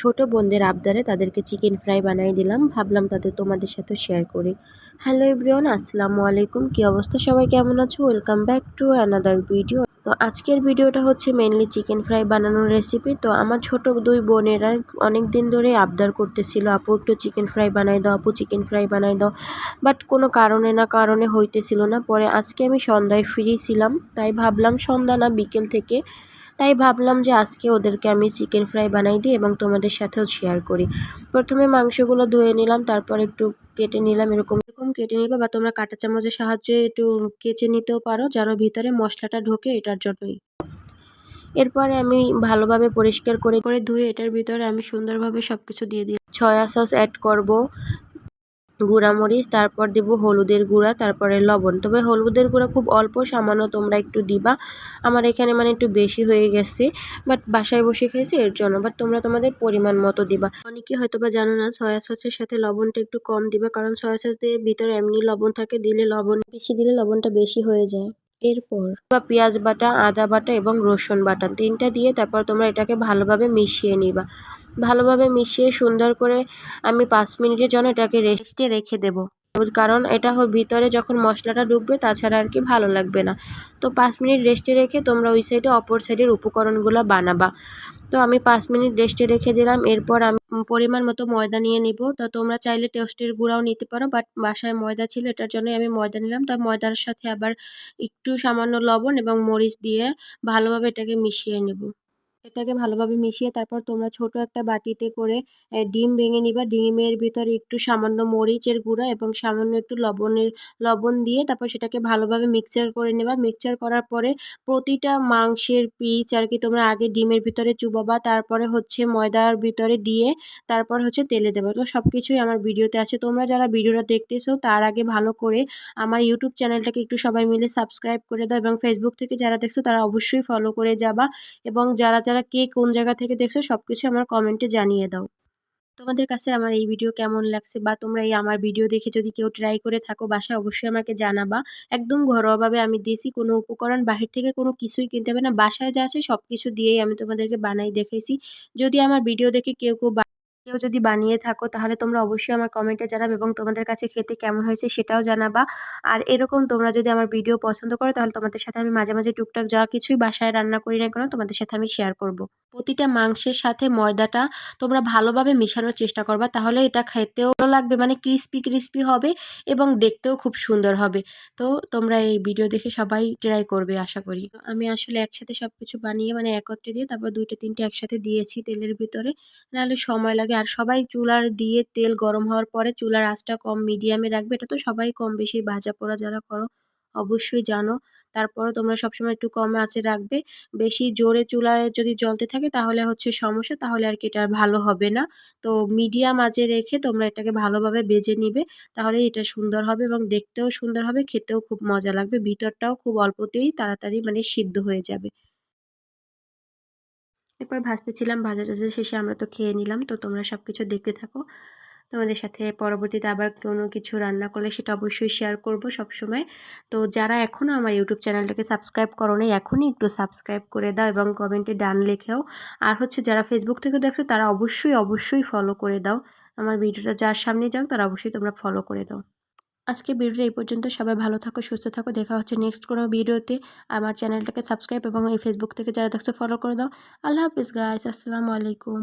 ছোট বোনদের আবদারে তাদেরকে চিকেন ফ্রাই বানিয়ে দিলাম। ভাবলাম তাদের তোমাদের সাথে শেয়ার করি। হ্যালো এভরিওয়ান আসসালামু আলাইকুম। কী অবস্থা? সবাই কেমন আছো? Welcome back to another video তো আজকের ভিডিওটা হচ্ছে মেনলি চিকেন ফ্রাই বানানোর রেসিপি তো আমার ছোট দুই বোনেরা অনেক দিন ধরে আবদার করতেছিল, আপু, একটু চিকেন ফ্রাই বানাই দাও, আপু চিকেন ফ্রাই বানাই দাও। বাট কোনো কারণে না কারণে হইতেছিল না। পরে আজকে আমি সন্ধ্যায় ফ্রি ছিলাম। তাই ভাবলাম সন্ধ্যা না বিকেল থেকে তাই ভাবলাম যে আজকে ওদেরকে আমি চিকেন ফ্রাই বানাই দিই এবং তোমাদের সাথেও শেয়ার করি। প্রথমে মাংসগুলো ধুয়ে নিলাম, তারপর একটু কেটে নিলাম, এরকম এরকম কেটে নিবা বা তোমরা কাঁটা চামচের সাহায্যে একটু কেচে নিতেও পারো যেন ভিতরে মশলাটা ঢোকে এটার জন্যই। এরপরে আমি ভালোভাবে পরিষ্কার করে করে ধুয়ে এটার ভিতরে আমি সুন্দরভাবে সব কিছু দিয়ে দিই সয়া সস অ্যাড করব। গুঁড়ামরিচ তারপর দেব হলুদের গুঁড়া, তারপরে লবণ। তবে হলুদের গুঁড়া খুব অল্প, সামান্য তোমরা একটু দিবা। আমার এখানে মানে একটু বেশি হয়ে গেছে বাট বাসায় বসে খেয়েছি, এর জন্য। বাট তোমরা তোমাদের পরিমাণ মতো দিবা। অনেকে হয়তো বা জানো না সয়া সসের সাথে লবণটা একটু কম দিবা, কারণ সয়া সস দিয়ে ভিতরে এমনি লবণ থাকে, দিলে লবণ বেশি দিলে লবণটা বেশি হয়ে যায়। এরপর বা পেঁয়াজ বাটা, আদা বাটা এবং রসুন বাটা, তিনটা দিয়ে তারপর তোমরা এটাকে ভালোভাবে মিশিয়ে নিবা। ভালোভাবে মিশিয়ে সুন্দর করে আমি পাঁচ মিনিটের জন্য এটাকে রেস্টে রেখে দেবো। কারণ এটা ভিতরে যখন মশলাটা ঢুকবে তাছাড়া আর কি ভালো লাগবে না। তো পাঁচ মিনিট রেস্টে রেখে তোমরা ওই সাইডে অপর সাইডের উপকরণগুলো বানাবা। তো আমি পাঁচ মিনিট রেস্টে রেখে দিলাম, এরপর আমি পরিমাণ মতো ময়দা নিয়ে নিব। তো তোমরা চাইলে টেস্টের গুঁড়াও নিতে পারো বাট বাসায় ময়দা ছিল এটার জন্যই আমি ময়দা নিলাম। তো ময়দার সাথে আবার একটু সামান্য লবণ এবং মরিচ দিয়ে ভালোভাবে এটাকে মিশিয়ে নেব। এটাকে ভালোভাবে মিশিয়ে তারপর তোমরা ছোট একটা বাটিতে করে ডিম ভেঙে নিবা। ডিমের ভিতরে একটু সামান্য মরিচের গুঁড়া এবং সামান্য একটু লবণের, লবণ দিয়ে তারপর সেটাকে ভালোভাবে মিক্সচার করে নেবা। মিক্সচার করার পরে প্রতিটা মাংসের পিচ আর কি তোমরা আগে ডিমের ভিতরে চুবাবা, তারপরে হচ্ছে ময়দার ভিতরে দিয়ে তারপর হচ্ছে তেলে দেবো। তো সব কিছুই আমার ভিডিওতে আছে। তোমরা যারা ভিডিওটা দেখতেছো তার আগে ভালো করে আমার ইউটিউব চ্যানেলটাকে একটু সবাই মিলে সাবস্ক্রাইব করে দাও এবং ফেসবুক থেকে যারা দেখছ তারা অবশ্যই ফলো করে যাবা। এবং যারা যারা কে কোন জায়গা থেকে দেখছ সব কিছু আমার কমেন্টে জানিয়ে দাও। তোমাদের কাছে আমার এই ভিডিও কেমন লাগছে বা তোমরা এই আমার ভিডিও দেখে যদি কেউ ট্রাই করে থাকো বাসায় অবশ্যই আমাকে জানাবা। একদম ঘরোয়াভাবে আমি দিয়েছি, কোনো উপকরণ বাহির থেকে কোনো কিছুই কিনতে হবে না। বাসায় যা আছে সব কিছু দিয়েই আমি তোমাদেরকে বানাই দেখেছি যদি আমার ভিডিও দেখে কেউ কেউ কেউ যদি বানিয়ে থাকো, তাহলে তোমরা অবশ্যই আমার কমেন্টে জানাবে এবং তোমাদের কাছে খেতে কেমন হয়েছে সেটাও জানাবা। আর এরকম তোমরা যদি আমার ভিডিও পছন্দ করো, তাহলে তোমাদের সাথে আমি মাঝে মাঝে টুকটাক যা কিছুই বাসায় রান্না করি না কেন, তোমাদের সাথে আমি শেয়ার করব। প্রতিটা মাংসের সাথে ময়দাটা তোমরা ভালোভাবে মেশানোর চেষ্টা করবা, তাহলে এটা খেতেও লাগবে মানে ক্রিস্পি ক্রিস্পি হবে এবং দেখতেও খুব সুন্দর হবে। তো তোমরা এই ভিডিও দেখে সবাই ট্রাই করবে, আশা করি। আমি আসলে একসাথে সব কিছু বানিয়ে মানে একত্রে দিয়ে তারপর দুইটা, তিনটে একসাথে দিয়েছি তেলের ভিতরে। নাহলে সময় লাগে আর সবাই চুলার দিয়ে তেল গরম হওয়ার পরে চুলার আঁচটা কম মিডিয়ামে রাখবে। এটা তো সবাই কম বেশি ভাজা পোড়া যারা করো, অবশ্যই জানো। তারপরও তোমরা সবসময় একটু কম আঁচে রাখবে। বেশি জোরে চুলায় যদি জ্বলতে থাকে তাহলে হচ্ছে সমস্যা, তাহলে আর কি এটা ভালো হবে না। তো মিডিয়াম আঁচে রেখে তোমরা এটাকে ভালোভাবে বেজে নিবে তাহলে এটা সুন্দর হবে এবং দেখতেও সুন্দর হবে, খেতেও খুব মজা লাগবে। ভিতরটাও খুব অল্পতেই তাড়াতাড়ি মানে সিদ্ধ হয়ে যাবে। এরপর ভাজতেছিলাম, ভাজা টাজা শেষে আমরা তো খেয়ে নিলাম, তো তোমরা সব কিছু দেখতে থাকো। তোমাদের সাথে পরবর্তীতে আবার কোনো কিছু রান্না করলে সেটা অবশ্যই শেয়ার করব সবসময়। তো যারা এখনও আমার ইউটিউব চ্যানেলটাকে সাবস্ক্রাইব করো নাই এখনই একটু সাবস্ক্রাইব করে দাও এবং কমেন্টে ডান লেখেও। আর হচ্ছে যারা ফেসবুক থেকে দেখছ, তারা অবশ্যই অবশ্যই ফলো করে দাও। আমার ভিডিওটা যার সামনে যাও তারা অবশ্যই তোমরা ফলো করে দাও। আজকে ভিডিওটা এই পর্যন্ত। সবাই ভালো থাকো, সুস্থ থাকো। দেখা হচ্ছে নেক্সট কোনো ভিডিওতে। আমার চ্যানেলটাকে সাবস্ক্রাইব এবং এই ফেসবুক থেকে যারা দেখছ ফলো করে দাও। আল্লাহ হাফিজ গাইস আসসালামু আলাইকুম।